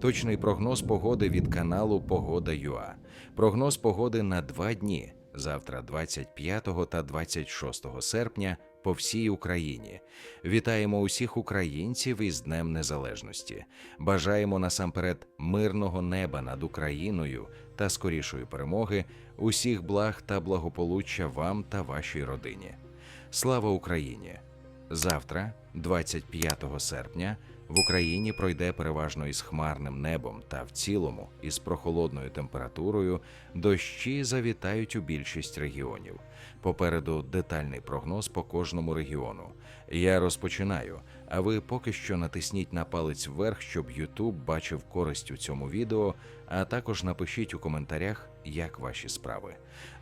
Точний прогноз погоди від каналу Погода ЮА. Прогноз погоди на два дні завтра, 25 та 26 серпня, по всій Україні. Вітаємо усіх українців із Днем Незалежності. Бажаємо насамперед мирного неба над Україною та скорішої перемоги, усіх благ та благополуччя вам та вашій родині. Слава Україні! Завтра, 25 серпня, в Україні пройде переважно із хмарним небом та в цілому із прохолодною температурою дощі завітають у більшість регіонів. Попереду детальний прогноз по кожному регіону. Я розпочинаю, а ви поки що натисніть на палець вверх, щоб YouTube бачив користь у цьому відео, а також напишіть у коментарях, як ваші справи.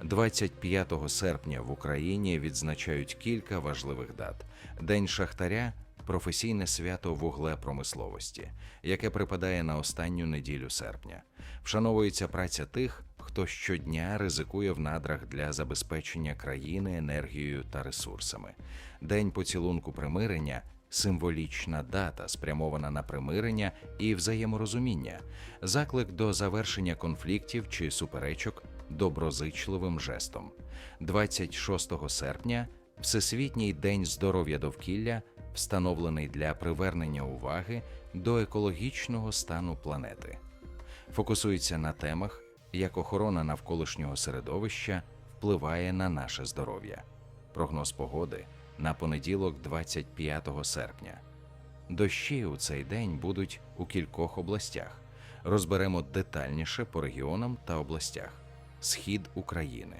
25 серпня в Україні відзначають кілька важливих дат: День Шахтаря. Професійне свято вуглепромисловості, яке припадає на останню неділю серпня, вшановується праця тих, хто щодня ризикує в надрах для забезпечення країни енергією та ресурсами. День поцілунку примирення символічна дата, спрямована на примирення і взаєморозуміння, заклик до завершення конфліктів чи суперечок доброзичливим жестом. 26 серпня Всесвітній день здоров'я довкілля встановлений для привернення уваги до екологічного стану планети. Фокусується на темах, як охорона навколишнього середовища впливає на наше здоров'я. Прогноз погоди на понеділок, 25 серпня. Дощі у цей день будуть у кількох областях. Розберемо детальніше по регіонам та областях. Схід України.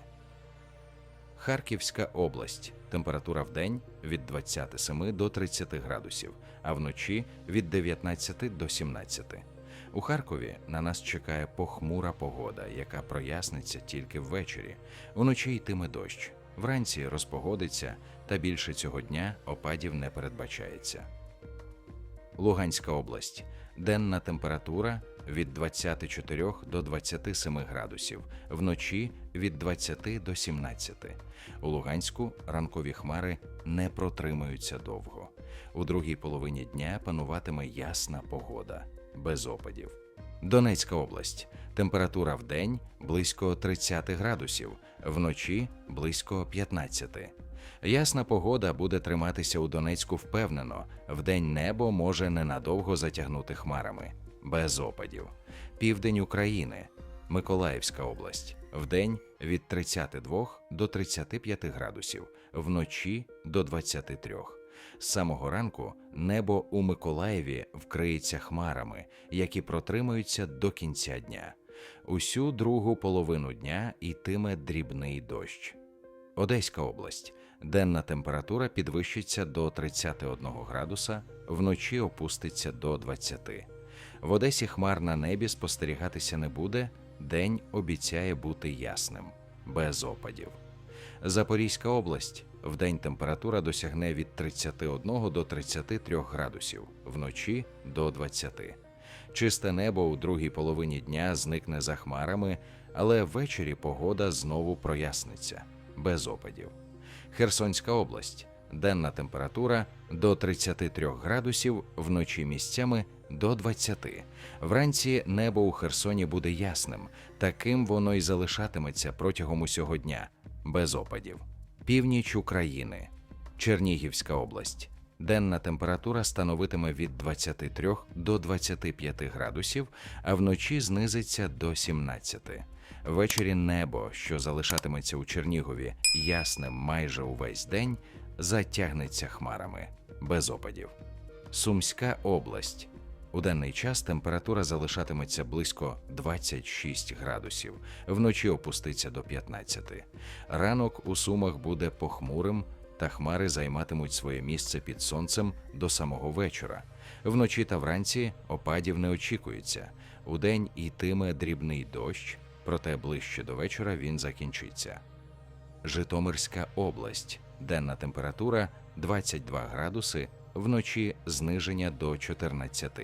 Харківська область. Температура в день від 27 до 30 градусів, а вночі від 19 до 17. У Харкові на нас чекає похмура погода, яка проясниться тільки ввечері. Уночі йтиме дощ. Вранці розпогодиться, та більше цього дня опадів не передбачається. Луганська область. Денна температура від 24 до 27 градусів, вночі від 20 до 17. У Луганську ранкові хмари не протримаються довго. У другій половині дня пануватиме ясна погода, без опадів. Донецька область. Температура в день близько 30 градусів, вночі близько 15. Ясна погода буде триматися у Донецьку впевнено. Вдень небо може ненадовго затягнути хмарами, без опадів. Південь України, Миколаївська область. Вдень від 32 до 35 градусів, вночі до 23. З самого ранку небо у Миколаєві вкриється хмарами, які протримаються до кінця дня. Усю другу половину дня йтиме дрібний дощ. Одеська область. Денна температура підвищиться до 31 градуса, вночі опуститься до 20. В Одесі хмар на небі спостерігатися не буде, день обіцяє бути ясним, без опадів. Запорізька область. Вдень температура досягне від 31 до 33 градусів, вночі до 20. Чисте небо у другій половині дня зникне за хмарами, але ввечері погода знову проясниться, без опадів. Херсонська область. Денна температура до 33 градусів, вночі місцями до 20. Вранці небо у Херсоні буде ясним, таким воно й залишатиметься протягом усього дня, без опадів. Північ України, Чернігівська область. Денна температура становитиме від 23 до 25 градусів, а вночі знизиться до 17. Ввечері небо, що залишатиметься у Чернігові ясним майже увесь день, затягнеться хмарами без опадів. Сумська область. У денний час температура залишатиметься близько 26 градусів, вночі опуститься до 15. Ранок у Сумах буде похмурим, та хмари займатимуть своє місце під сонцем до самого вечора. Вночі та вранці опадів не очікується. Удень йтиме дрібний дощ, проте ближче до вечора він закінчиться. Житомирська область. Денна температура 22 градуси, вночі зниження до 14.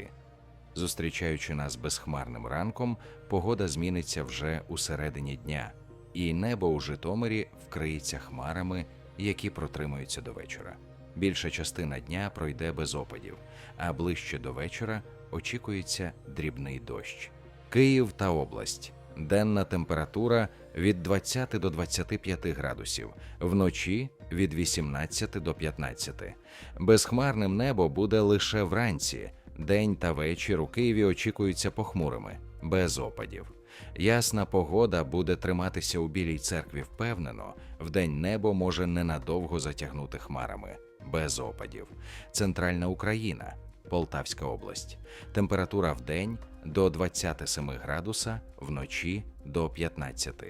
Зустрічаючи нас безхмарним ранком, погода зміниться вже у середині дня, і небо у Житомирі вкриється хмарами, які протримуються до вечора. Більша частина дня пройде без опадів, а ближче до вечора очікується дрібний дощ. Київ та область. Денна температура від 20 до 25 градусів, вночі від 18 до 15. Безхмарним небо буде лише вранці. День та вечір у Києві очікуються похмурими, без опадів. Ясна погода буде триматися у Білій церкві впевнено, вдень небо може ненадовго затягнути хмарами, без опадів. Центральна Україна, Полтавська область. Температура вдень до 27 градуса, вночі до 15.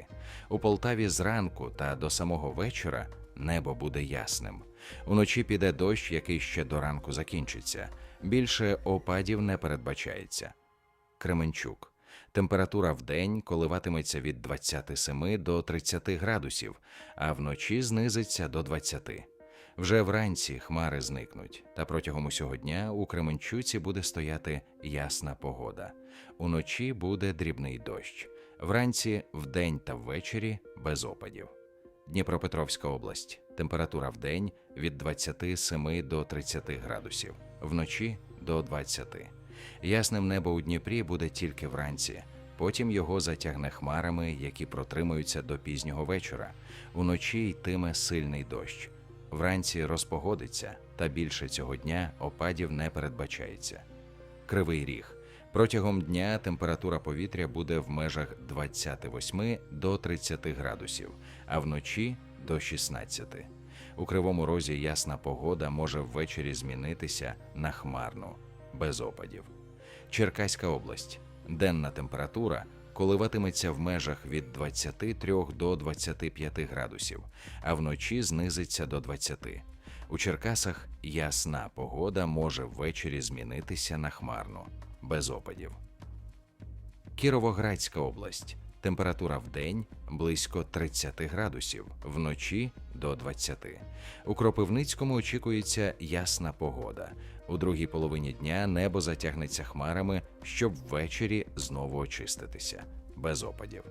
У Полтаві зранку та до самого вечора небо буде ясним. Уночі піде дощ, який ще до ранку закінчиться. Більше опадів не передбачається. Кременчук. Температура вдень коливатиметься від 27 до 30 градусів, а вночі знизиться до 20. Вже вранці хмари зникнуть, та протягом усього дня у Кременчуці буде стояти ясна погода. Уночі буде дрібний дощ. Вранці, вдень та ввечері без опадів. Дніпропетровська область. Температура вдень від 27 до 30 градусів, вночі до 20. Ясним небо у Дніпрі буде тільки вранці. Потім його затягне хмарами, які протримуються до пізнього вечора. Уночі йтиме сильний дощ. Вранці розпогодиться, та більше цього дня опадів не передбачається. Кривий ріг. Протягом дня температура повітря буде в межах 28 до 30 градусів, а вночі до 16. У кривому розі ясна погода може ввечері змінитися на хмарну, без опадів. Черкаська область. Денна температура коливатиметься в межах від 23 до 25 градусів, а вночі знизиться до 20. У Черкасах ясна погода може ввечері змінитися на хмарну, без опадів. Кіровоградська область. Температура в день близько 30 градусів, вночі до 20. У Кропивницькому очікується ясна погода. У другій половині дня небо затягнеться хмарами, щоб ввечері знову очиститися, без опадів.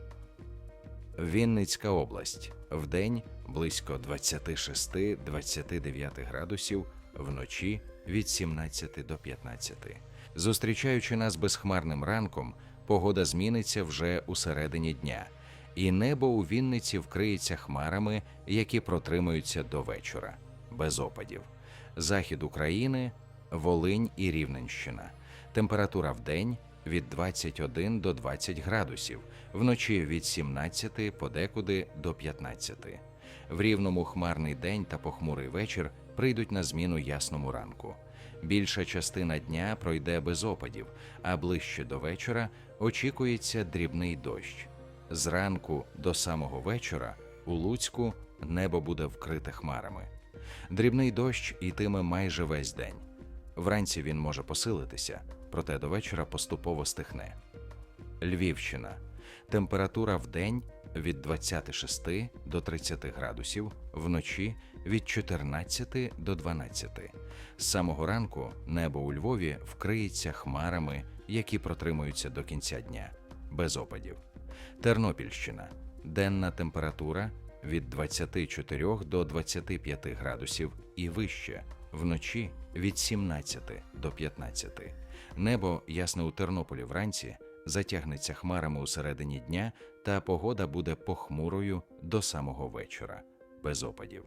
Вінницька область. Вдень близько 26-29 градусів, вночі від 17 до 15. Зустрічаючи нас безхмарним ранком, погода зміниться вже у середині дня, і небо у Вінниці вкриється хмарами, які протримуються до вечора, без опадів. Захід України, Волинь і Рівненщина. Температура вдень від 21 до 20 градусів, вночі від 17 подекуди до 15. В рівному хмарний день та похмурий вечір прийдуть на зміну ясному ранку. Більша частина дня пройде без опадів, а ближче до вечора очікується дрібний дощ. Зранку до самого вечора у Луцьку небо буде вкрите хмарами. Дрібний дощ йтиме майже весь день. Вранці він може посилитися, проте до вечора поступово стихне. Львівщина. Температура в день від 26 до 30 градусів, вночі від 14 до 12. З самого ранку небо у Львові вкриється хмарами, які протримуються до кінця дня, без опадів. Тернопільщина. Денна температура від 24 до 25 градусів і вище, вночі від 17 до 15. Небо ясне у Тернополі вранці затягнеться хмарами у середині дня, та погода буде похмурою до самого вечора, без опадів.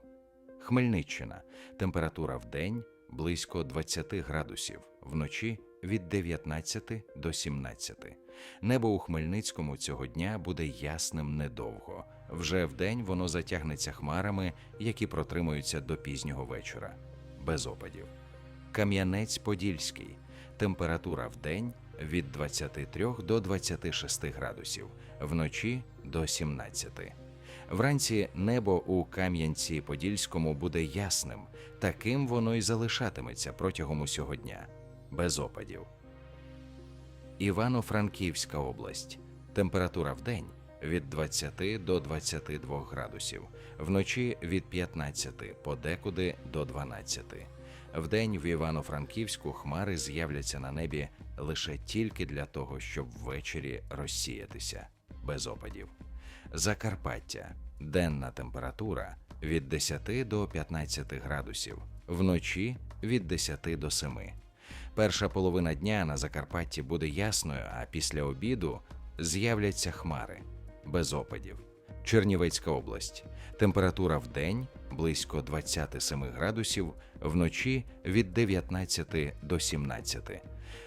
Хмельниччина. Температура в день близько 20 градусів, вночі від 19 до 17. Небо у Хмельницькому цього дня буде ясним недовго. Вже вдень воно затягнеться хмарами, які протримуються до пізнього вечора, без опадів. Кам'янець-Подільський. Температура в день від 23 до 26 градусів, вночі до 17. Вранці небо у Кам'янці-Подільському буде ясним, таким воно й залишатиметься протягом усього дня, без опадів. Івано-Франківська область. Температура в день від 20 до 22 градусів, вночі від 15, подекуди до 12. Вдень в Івано-Франківську хмари з'являться на небі лише тільки для того, щоб ввечері розсіятися без опадів. Закарпаття денна температура від 10 до 15 градусів, вночі від 10 до 7. Перша половина дня на Закарпатті буде ясною, а після обіду з'являться хмари без опадів. Чернівецька область. Температура в день близько 27 градусів, вночі від 19 до 17.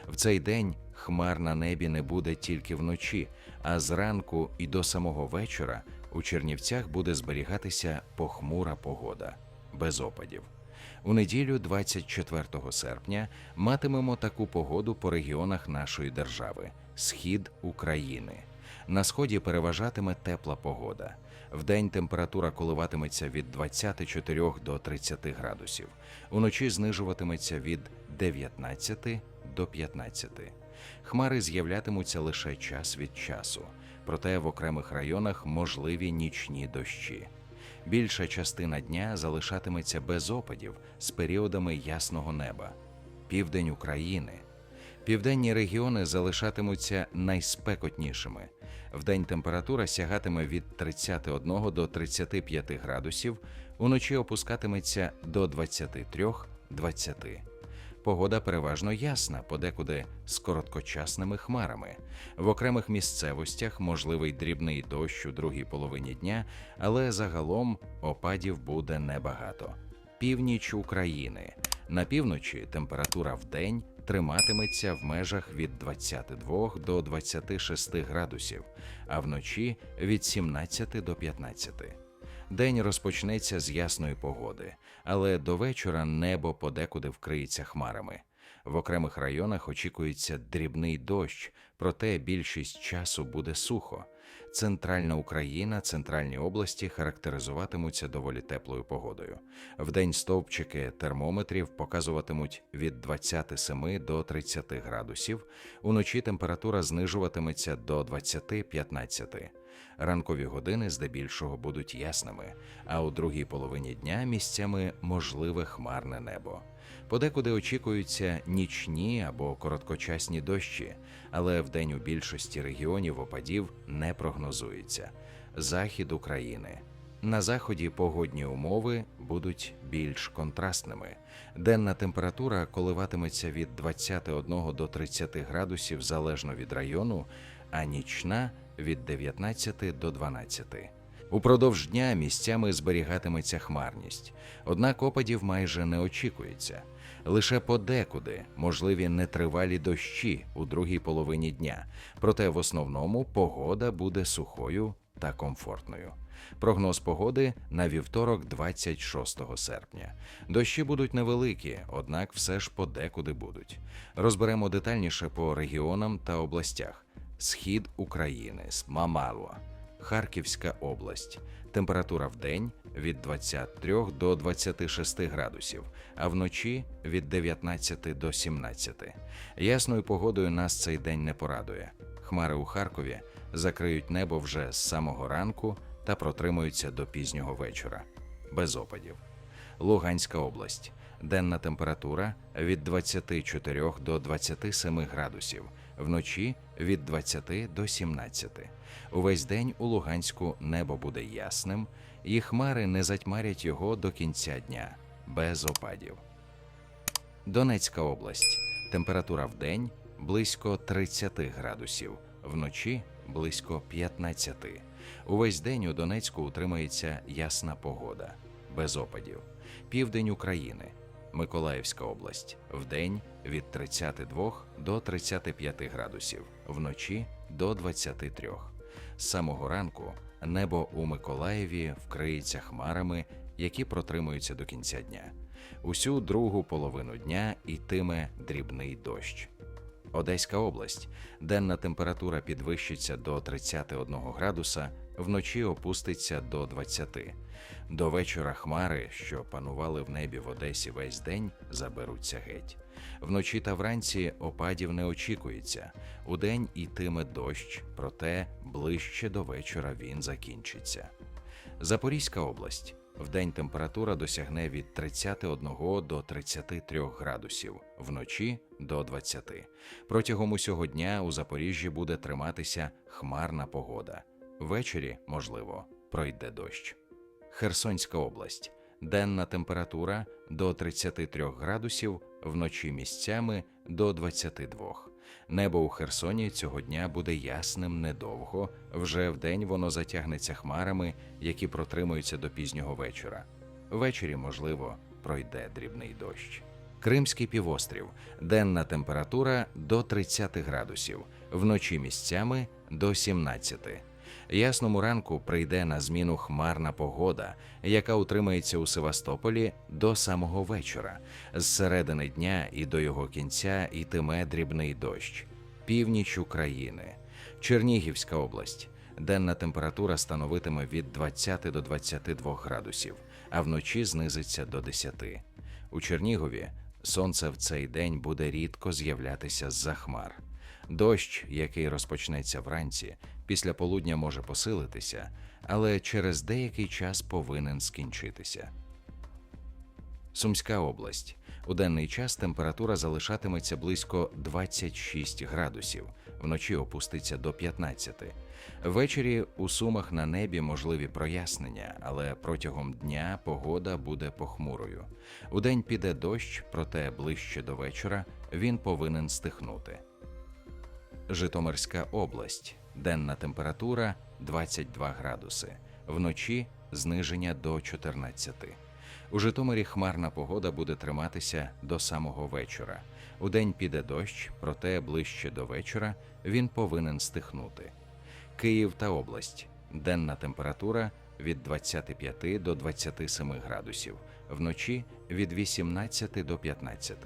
В цей день хмар на небі не буде тільки вночі, а зранку і до самого вечора у Чернівцях буде зберігатися похмура погода без опадів. У неділю, 24 серпня, матимемо таку погоду по регіонах нашої держави схід України. На сході переважатиме тепла погода. Вдень температура коливатиметься від 24 до 30 градусів. Уночі знижуватиметься від 19 до 15. Хмари з'являтимуться лише час від часу, проте в окремих районах можливі нічні дощі. Більша частина дня залишатиметься без опадів з періодами ясного неба. Південь України. Південні регіони залишатимуться найспекотнішими. Вдень температура сягатиме від 31 до 35 градусів, уночі опускатиметься до 23-20. Погода переважно ясна, подекуди з короткочасними хмарами. В окремих місцевостях можливий дрібний дощ у другій половині дня, але загалом опадів буде небагато. Північ України. На півночі температура в день триматиметься в межах від 22 до 26 градусів, а вночі від 17 до 15. День розпочнеться з ясної погоди, але до вечора небо подекуди вкриється хмарами. В окремих районах очікується дрібний дощ, проте більшість часу буде сухо. Центральна Україна, центральні області характеризуватимуться доволі теплою погодою. Вдень стовпчики термометрів показуватимуть від 27 до 30 градусів, уночі температура знижуватиметься до 20-15. Ранкові години здебільшого будуть ясними, а у другій половині дня місцями можливе хмарне небо. Подекуди очікуються нічні або короткочасні дощі, але вдень у більшості регіонів опадів не прогнозується. Захід України. На заході погодні умови будуть більш контрастними. Денна температура коливатиметься від 21 до 30 градусів залежно від району, а нічна від 19 до 12. Упродовж дня місцями зберігатиметься хмарність, однак опадів майже не очікується. Лише подекуди можливі нетривалі дощі у другій половині дня, проте в основному погода буде сухою та комфортною. Прогноз погоди на вівторок, 26 серпня. Дощі будуть невеликі, однак все ж подекуди будуть. Розберемо детальніше по регіонам та областях. Схід України Мамало, Харківська область. Температура в день від 23 до 26 градусів, а вночі від 19 до 17. Ясною погодою нас цей день не порадує. Хмари у Харкові закриють небо вже з самого ранку та протримуються до пізнього вечора. Без опадів. Луганська область. Денна температура від 24 до 27 градусів, вночі від 20 до 17. Увесь день у Луганську небо буде ясним, і хмари не затьмарять його до кінця дня без опадів. Донецька область. Температура в день близько 30 градусів, вночі близько 15. Увесь день у Донецьку утримається ясна погода, без опадів. Південь України, Миколаївська область. Вдень від 32 до 35 градусів, вночі до 23. З самого ранку небо у Миколаєві вкриється хмарами, які протримуються до кінця дня. Усю другу половину дня йтиме дрібний дощ. Одеська область. Денна температура підвищиться до 31 градуса, вночі опуститься до 20. До вечора хмари, що панували в небі в Одесі весь день, заберуться геть. Вночі та вранці опадів не очікується. Удень ітиме дощ, проте ближче до вечора він закінчиться. Запорізька область. Вдень температура досягне від 31 до 33 градусів, вночі до 20. Протягом усього дня у Запоріжжі буде триматися хмарна погода. Ввечері, можливо, пройде дощ. Херсонська область. Денна температура до 33 градусів, вночі місцями до 22. Небо у Херсоні цього дня буде ясним недовго. Вже вдень воно затягнеться хмарами, які протримуються до пізнього вечора. Ввечері, можливо, пройде дрібний дощ. Кримський півострів. Денна температура до 30 градусів, вночі місцями до 17. Ясному ранку прийде на зміну хмарна погода, яка утримається у Севастополі до самого вечора. З середини дня і до його кінця йтиме дрібний дощ. Північ України, Чернігівська область. Денна температура становитиме від 20 до 22 градусів, а вночі знизиться до 10. У Чернігові сонце в цей день буде рідко з'являтися з-за хмар. Дощ, який розпочнеться вранці, після полудня може посилитися, але через деякий час повинен скінчитися. Сумська область. У денний час температура залишатиметься близько 26 градусів, вночі опуститься до 15. Ввечері у сумах на небі можливі прояснення, але протягом дня погода буде похмурою. Удень піде дощ, проте ближче до вечора він повинен стихнути. Житомирська область. Денна температура 22 градуси, вночі зниження до 14. У Житомирі хмарна погода буде триматися до самого вечора. Удень піде дощ, проте ближче до вечора він повинен стихнути. Київ та область. Денна температура від 25 до 27 градусів, вночі від 18 до 15.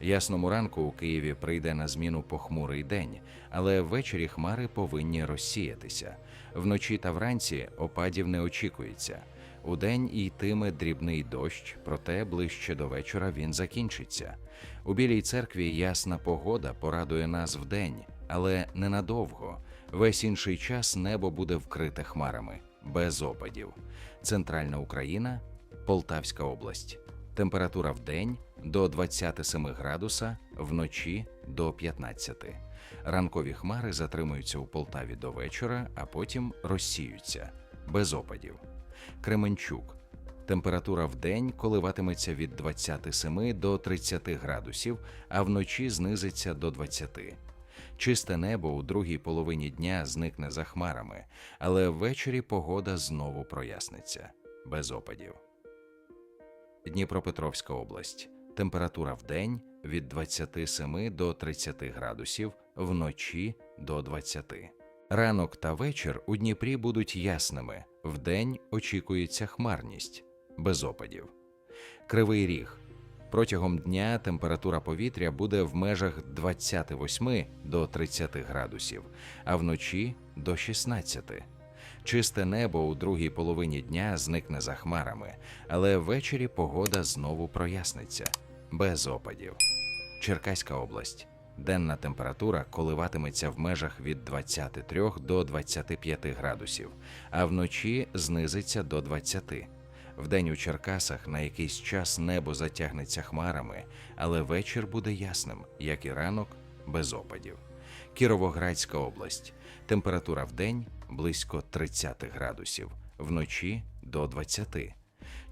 Ясному ранку у Києві прийде на зміну похмурий день, але ввечері хмари повинні розсіятися. Вночі та вранці опадів не очікується. Удень йтиме дрібний дощ, проте ближче до вечора він закінчиться. У Білій церкві ясна погода порадує нас вдень, але ненадовго. Весь інший час небо буде вкрите хмарами, без опадів. Центральна Україна, Полтавська область. Температура в день до 27 градуса, вночі до 15. Ранкові хмари затримуються у Полтаві до вечора, а потім розсіються без опадів. Кременчук. Температура в день коливатиметься від 27 до 30 градусів, а вночі знизиться до 20. Чисте небо у другій половині дня зникне за хмарами, але ввечері погода знову проясниться без опадів. Дніпропетровська область. Температура в день від 27 до 30 градусів, вночі до 20. Ранок та вечір у Дніпрі будуть ясними. Вдень очікується хмарність без опадів. Кривий ріг. Протягом дня температура повітря буде в межах 28 до 30 градусів, а вночі до 16. Чисте небо у другій половині дня зникне за хмарами, але ввечері погода знову проясниться без опадів. Черкаська область. Денна температура коливатиметься в межах від 23 до 25 градусів, а вночі знизиться до 20. Вдень у Черкасах на якийсь час небо затягнеться хмарами, але вечір буде ясним, як і ранок, без опадів. Кіровоградська область. Температура в день близько 30 градусів, вночі до 20.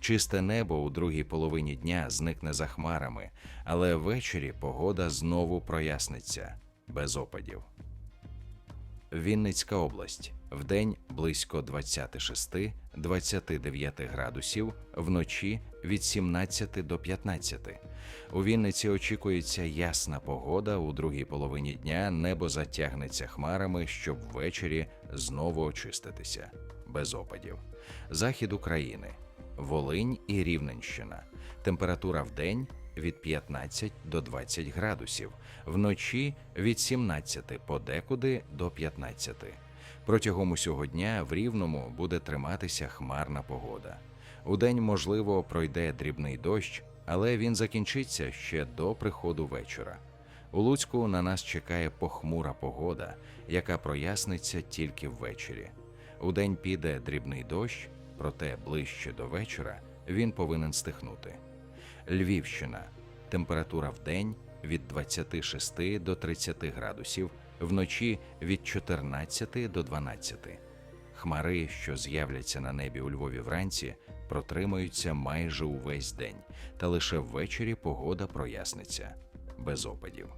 Чисте небо у другій половині дня зникне за хмарами, але ввечері погода знову проясниться без опадів. Вінницька область. Вдень близько 26-29 градусів, вночі від 17 до 15. У Вінниці очікується ясна погода. У другій половині дня небо затягнеться хмарами, щоб ввечері знову очиститися без опадів. Захід України, Волинь і Рівненщина. Температура в день від 15 до 20 градусів, вночі від 17 подекуди до 15. Протягом усього дня в Рівному буде триматися хмарна погода. Удень, можливо, пройде дрібний дощ, але він закінчиться ще до приходу вечора. У Луцьку на нас чекає похмура погода, яка проясниться тільки ввечері. Удень піде дрібний дощ, проте ближче до вечора він повинен стихнути. Львівщина. Температура в день від 26 до 30 градусів, вночі від 14 до 12. Хмари, що з'являться на небі у Львові вранці, протримаються майже увесь день, та лише ввечері погода проясниться без опадів.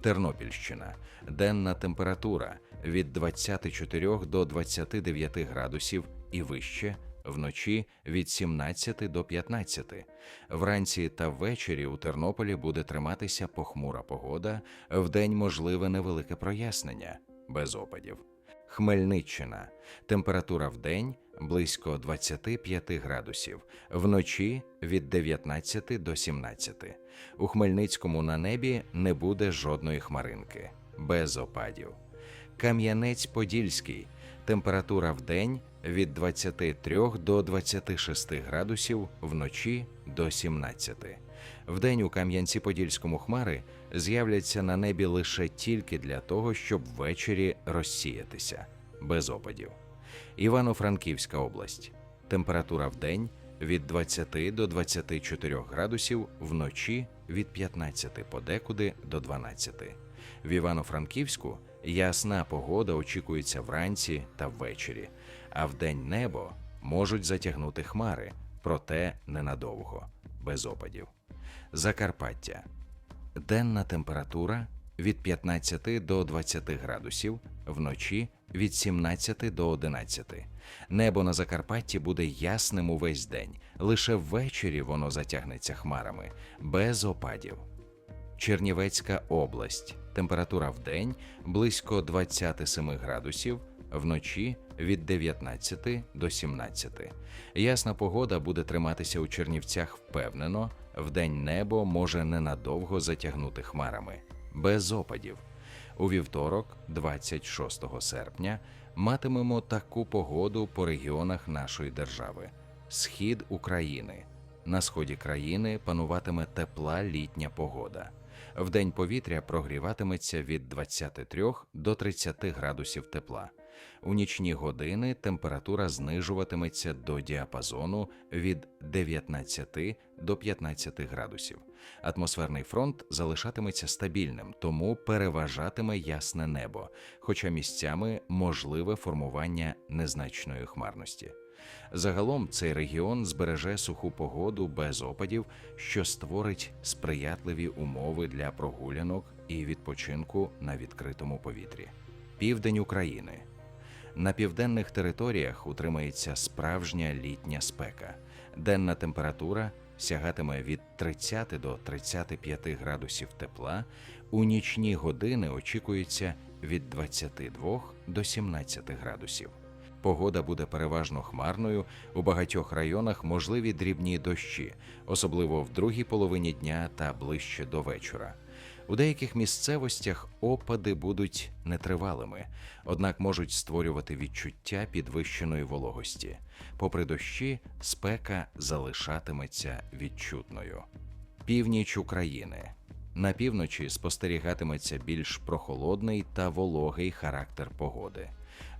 Тернопільщина денна температура від 24 до 29 градусів і вище, вночі від 17 до 15. Вранці та ввечері у Тернополі буде триматися похмура погода, вдень можливе невелике прояснення без опадів. Хмельниччина температура в день близько 25 градусів, вночі від 19 до 17. У Хмельницькому на небі не буде жодної хмаринки, без опадів. Кам'янець-Подільський температура в день від 23 до 26 градусів, вночі до 17. Вдень у Кам'янці-Подільському хмари з'являться на небі лише тільки для того, щоб ввечері розсіятися без опадів. Івано-Франківська область. Температура в день від 20 до 24 градусів, вночі від 15 подекуди до 12. В Івано-Франківську ясна погода очікується вранці та ввечері, а вдень небо можуть затягнути хмари, проте ненадовго, без опадів. Закарпаття. Денна температура від 15 до 20 градусів, вночі від 17 до 11. Небо на Закарпатті буде ясним увесь день. Лише ввечері воно затягнеться хмарами, без опадів. Чернівецька область. Температура в день близько 27 градусів, вночі від 19 до 17. Ясна погода буде триматися у Чернівцях впевнено, вдень небо може ненадовго затягнути хмарами, без опадів. У вівторок, 26 серпня, матимемо таку погоду по регіонах нашої держави: схід України. На сході країни пануватиме тепла літня погода. Вдень повітря прогріватиметься від 23 до 30 градусів тепла. У нічні години температура знижуватиметься до діапазону від 19 до 15 градусів. Атмосферний фронт залишатиметься стабільним, тому переважатиме ясне небо, хоча місцями можливе формування незначної хмарності. Загалом цей регіон збереже суху погоду без опадів, що створить сприятливі умови для прогулянок і відпочинку на відкритому повітрі. Південь України на південних територіях утримається справжня літня спека. Денна температура сягатиме від 30 до 35 градусів тепла. У нічні години очікується від 22 до 17 градусів. Погода буде переважно хмарною. У багатьох районах можливі дрібні дощі, особливо в другій половині дня та ближче до вечора. У деяких місцевостях опади будуть нетривалими, однак можуть створювати відчуття підвищеної вологості. Попри дощі, спека залишатиметься відчутною. Північ України на півночі спостерігатиметься більш прохолодний та вологий характер погоди.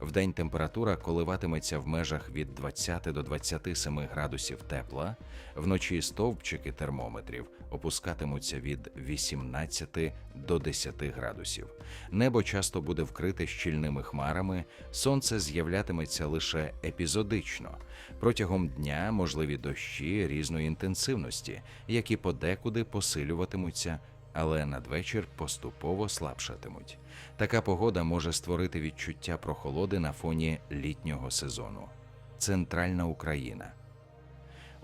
Вдень температура коливатиметься в межах від 20 до 27 градусів тепла, вночі стовпчики термометрів опускатимуться від 18 до 10 градусів. Небо часто буде вкрите щільними хмарами, сонце з'являтиметься лише епізодично. Протягом дня можливі дощі різної інтенсивності, які подекуди посилюватимуться але надвечір поступово слабшатимуть. Така погода може створити відчуття прохолоди на фоні літнього сезону. Центральна Україна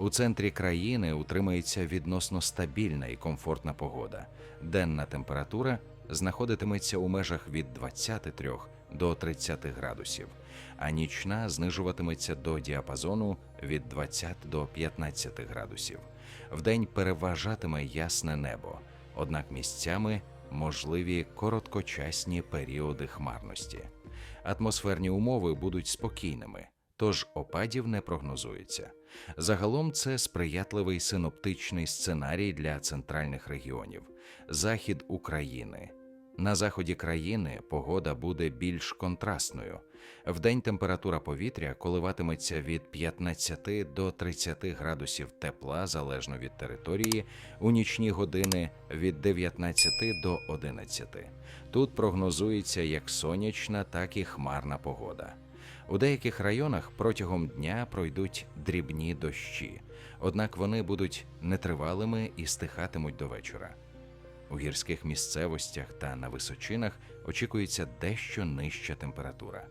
у центрі країни утримається відносно стабільна і комфортна погода. Денна температура знаходитиметься у межах від 23 до 30 градусів, а нічна знижуватиметься до діапазону від 20 до 15 градусів. Вдень переважатиме ясне небо однак місцями можливі короткочасні періоди хмарності. Атмосферні умови будуть спокійними, тож опадів не прогнозується. Загалом це сприятливий синоптичний сценарій для центральних регіонів, захід України. На заході країни погода буде більш контрастною. Вдень температура повітря коливатиметься від 15 до 30 градусів тепла залежно від території, у нічні години від 19 до 11. Тут прогнозується як сонячна, так і хмарна погода. У деяких районах протягом дня пройдуть дрібні дощі, однак вони будуть нетривалими і стихатимуть до вечора. У гірських місцевостях та на височинах очікується дещо нижча температура.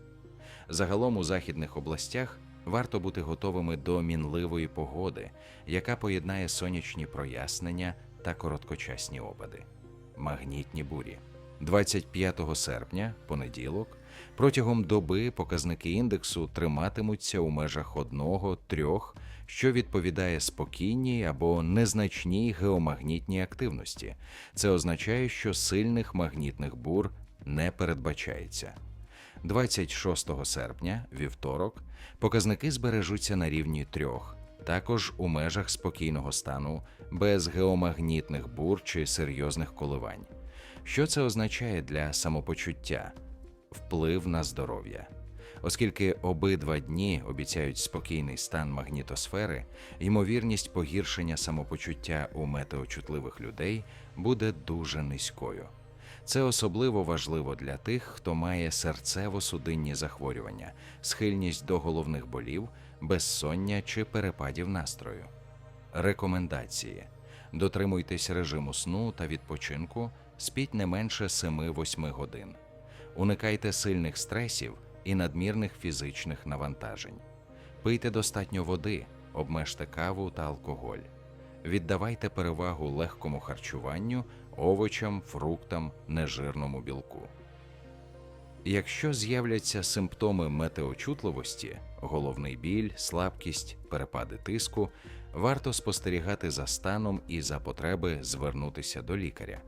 Загалом у західних областях варто бути готовими до мінливої погоди, яка поєднає сонячні прояснення та короткочасні опади. Магнітні бурі. 25 серпня, понеділок, протягом доби показники індексу триматимуться у межах 1-3, що відповідає спокійній або незначній геомагнітній активності. Це означає, що сильних магнітних бур не передбачається. 26 серпня, вівторок, показники збережуться на рівні трьох, також у межах спокійного стану, без геомагнітних бур чи серйозних коливань. Що це означає для самопочуття? Вплив на здоров'я. Оскільки обидва дні обіцяють спокійний стан магнітосфери, ймовірність погіршення самопочуття у метеочутливих людей буде дуже низькою. Це особливо важливо для тих, хто має серцево-судинні захворювання, схильність до головних болів, безсоння чи перепадів настрою. Рекомендації: дотримуйтесь режиму сну та відпочинку, спіть не менше 7-8 годин. Уникайте сильних стресів і надмірних фізичних навантажень. Пийте достатньо води, обмежте каву та алкоголь. Віддавайте перевагу легкому харчуванню, овочам, фруктам, нежирному білку. Якщо з'являться симптоми метеочутливості, головний біль, слабкість, перепади тиску, варто спостерігати за станом і за потреби звернутися до лікаря.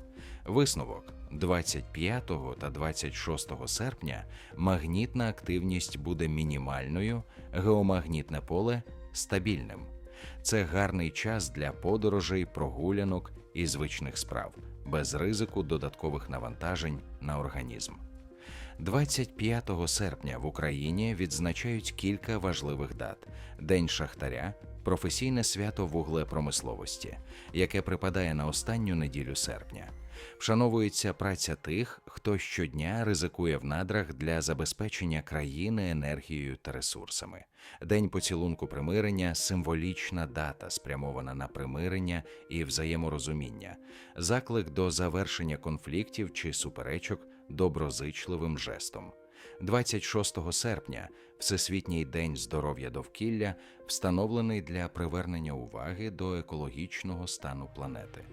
Висновок 25 та 26 серпня магнітна активність буде мінімальною, геомагнітне поле стабільним. Це гарний час для подорожей, прогулянок і звичних справ, без ризику додаткових навантажень на організм. 25 серпня в Україні відзначають кілька важливих дат: День Шахтаря, професійне свято вуглепромисловості, яке припадає на останню неділю серпня. Вшановується праця тих, хто щодня ризикує в надрах для забезпечення країни енергією та ресурсами. День поцілунку примирення символічна дата, спрямована на примирення і взаєморозуміння, заклик до завершення конфліктів чи суперечок доброзичливим жестом. 26 серпня Всесвітній день здоров'я довкілля встановлений для привернення уваги до екологічного стану планети,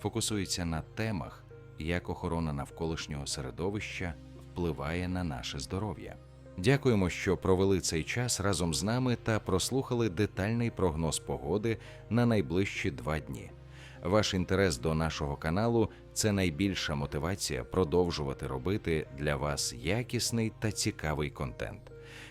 фокусується на темах, як охорона навколишнього середовища впливає на наше здоров'я. Дякуємо, що провели цей час разом з нами та прослухали детальний прогноз погоди на найближчі два дні. Ваш інтерес до нашого каналу це найбільша мотивація продовжувати робити для вас якісний та цікавий контент.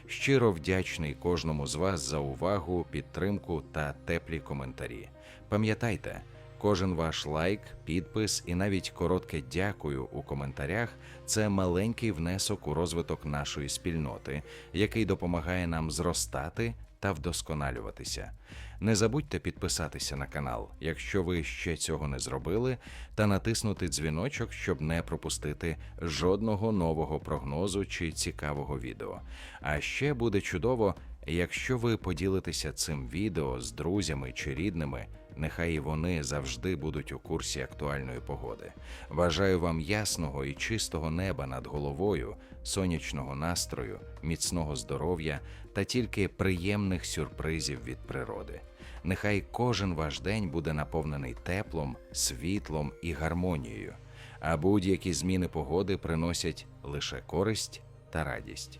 Щиро вдячний кожному з вас за увагу, підтримку та теплі коментарі. Пам'ятайте, кожен ваш лайк, підпис і навіть коротке дякую у коментарях це маленький внесок у розвиток нашої спільноти, який допомагає нам зростати та вдосконалюватися. Не забудьте підписатися на канал, якщо ви ще цього не зробили, та натиснути дзвіночок, щоб не пропустити жодного нового прогнозу чи цікавого відео. А ще буде чудово, якщо ви поділитеся цим відео з друзями чи рідними. Нехай і вони завжди будуть у курсі актуальної погоди. Бажаю вам ясного і чистого неба над головою, сонячного настрою, міцного здоров'я та тільки приємних сюрпризів від природи. Нехай кожен ваш день буде наповнений теплом, світлом і гармонією, а будь-які зміни погоди приносять лише користь та радість.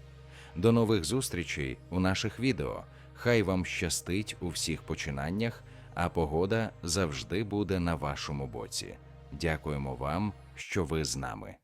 До нових зустрічей у наших відео. Хай вам щастить у всіх починаннях, а погода завжди буде на вашому боці. Дякуємо вам, що ви з нами.